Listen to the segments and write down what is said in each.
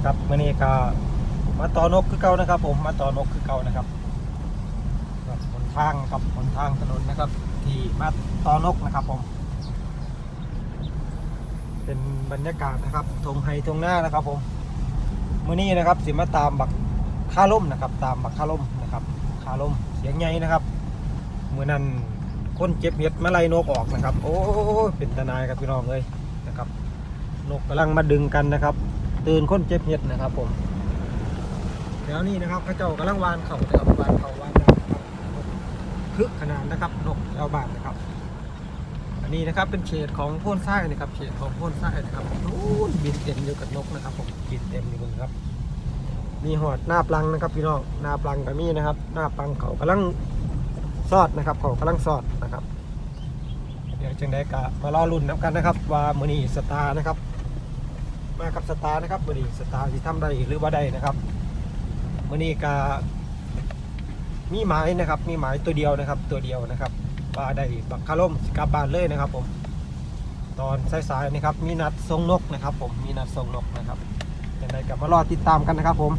นะครับเมื่อนี้ก็มาต่อนกคือเก่านะครับ ผมมาต่อนกคือเก่านะครับบนทางครับบนทางถนนนะครับ ที่มาต่อนกนะครับ ผม เป็นบรรยากาศนะครับทงไฮทงหน้านะครับ ผมเมื่อนี้นะครับ สิมาตามบักค่าล่มนะครับ ตามบักค่าล่มนะครับค่าล่มเสียงใหญ่นะครับเมื่อนั้นคนเจ็บเห็ดมาไล่นกออกนะครับ โอ้เป็นตาหนายครับพี่น้องเลยนะครับ นกกำลังมาดึงกันนะครับ ตื่นคนเจ็บเห็ดนะครับ ผมแล้วนี่นะครับพระเจ้ากำลังวานเขานะครับวานเขาวานนะครับคึกขนาดนะครับนกเอาบานนะครับ อันนี้นะครับเป็นเฉดของพ่นไส้นะครับเฉดของพ่นไส้นะครับนู้นบินเต็มอยู่กับนกนะครับผมบินเต็มอยู่บนครับมีหอดหน้าปลังนะครับพี่น้องหน้าปลังกับมีนะครับ หน้าปลังเขากำลังซอดนะครับเขากำลังซอดนะครับ เดี๋ยวจึงได้กะมารอรุ่นน้ำกันนะครับ ว่ามือนี้สตาร์นะครับ มากับสตาร์นะครับมือนี้สตาร์ที่ทำได้หรือว่าได้นะครับมือนี้กะมีหมายนะครับ มีหมายตัวเดียวนะครับ ตัวเดียวนะครับว่าได้บักคาร่มกลับบ้านเลยนะครับ ผม ตอนสายๆนะครับ มีนัดทรงนกนะครับ ผมมีนัดทรงนกนะครับยังไงกับมารอติดตามกันนะครับ ผม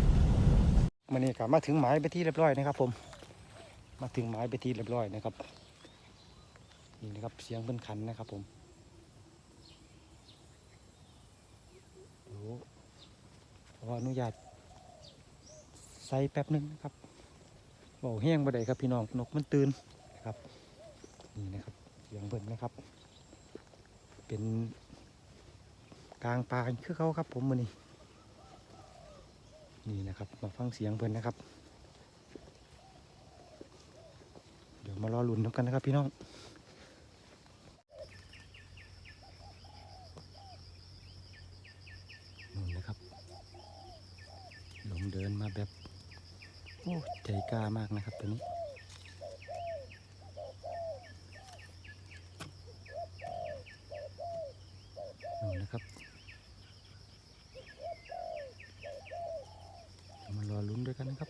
มือนี้กะมาถึงหมายไปที่เรียบร้อยนะครับ ผม มาถึงหมายไปที่เรียบร้อยนะครับนี่นะครับเสียงเพิ่นขันนะครับผมโอ้ข ออนุญาตใส่แป๊บหนึงนะครับเบาแห้งบ่ได้ครับพี่น้องนกมันตื่นนะครับนี่นะครับเสียงเพิ่นนะครับ เป็นกลางป่าคือเขาครับ ผมมือนี้นี่นะครับ มาฟังเสียงเพิ่นนะครับ เดี๋ยวมารอลุ้นกันนะครับพี่น้อง นู่นนะครับ ลงเดินมาแบบโอ้ใจกล้ามากนะครับตัวนี้นู่นนะครับมารอลุ้นด้วยกันนะครับ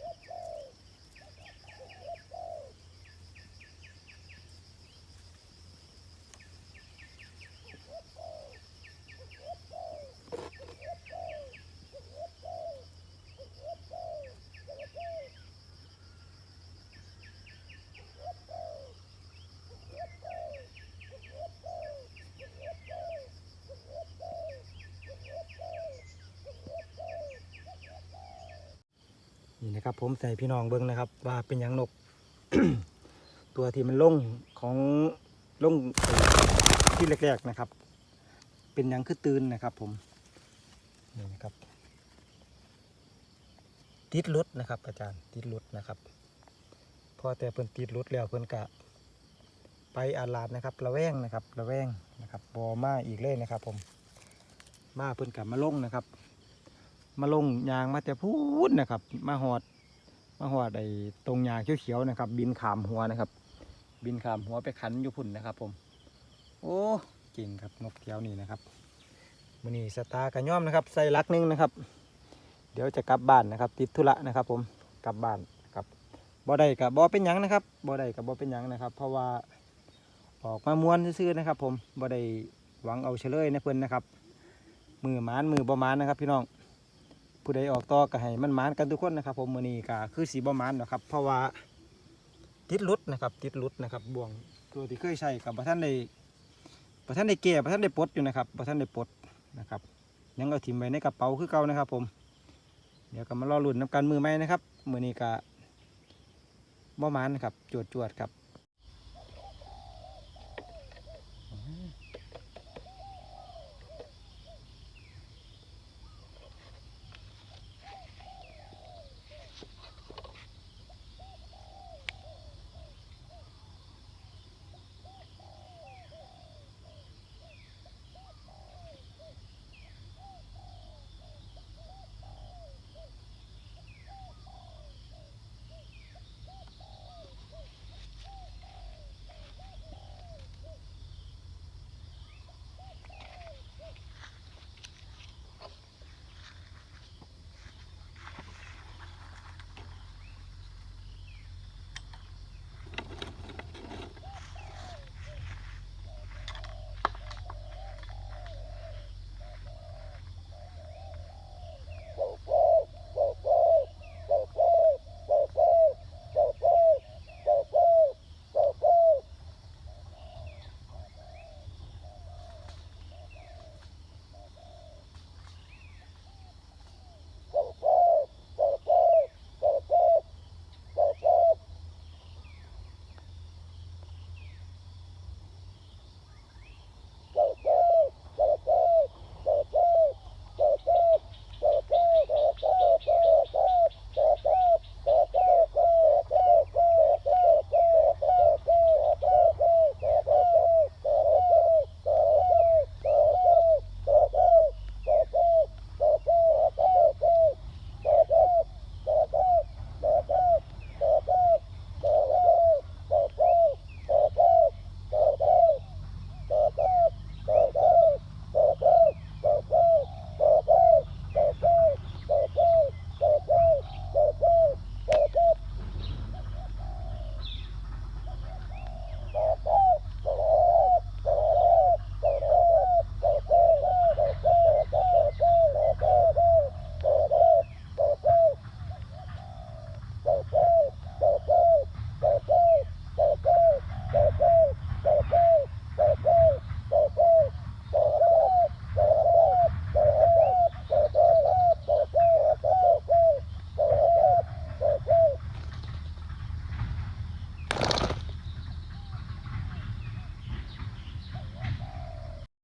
นี่นะครับ ผมใส่พี่น้องเบิ้งนะครับ ว่าเป็นยังนก ตัวที่มันล่งของล่งที่แรกๆนะครับ เป็นยังคือตื่นนะครับ ผมนี่นะครับติดรุดนะครับ อาจารย์ติดรุดนะครับพอแต่เพิ่นติดรุดแล้วเพิ่นกะไปอาลาดนะครับ ระแวงนะครับ ระแวงนะครับบอมาอีกเลยนะครับ ผมมาเพิ่นกลับมาลงนะครับ มาลงยางมาแต่พูดนะครับ มาหอด มาหอดไอ้ตรงยางเขียวๆนะครับ บินขามหัวนะครับ บินขามหัวไปขันอยู่พุ่นนะครับ ผม โอ้เก่งครับนกเที่ยวนี่นะครับมือนี้สตาร์กระย่อมนะครับ ใส่ลักหนึงนะครับ เดี๋ยวจะกลับบ้านนะครับ ติดธุระนะครับ ผมกลับบ้านครับบ่ได้กับบ่เป็นยังนะครับบ่ได้กับบ่เป็นยังนะครับ เพราะว่าออกมามวนซื่อๆนะครับ ผมบ่ได้หวังเอาเฉลยนะเพิ่อนนะครับมือมานมือบ่มานนะครับ พี่น้อง ผู้ใดออกต่อก็ให้มันมานกันทุกคนนะครับ ผมมือนี้ก็คือสีบ่หมานนะครับ เพราะว่าติดหลุดนะครับติดหลุดนะครับบ่วงตัวที่เคยใช้กับประท่านได้ประท่านได้แก่ประท่านได้ปลดอยู่นะครับประท่านได้ปลดนะครับยังเอาถิ่มไว้ในกระเป๋าคือเก่านะครับ ผม เดี๋ยวก็มารอลุ่นน้ำกันมือไหมนะครับมือนี้ก็บ่มานนะครับจวดจวดครับ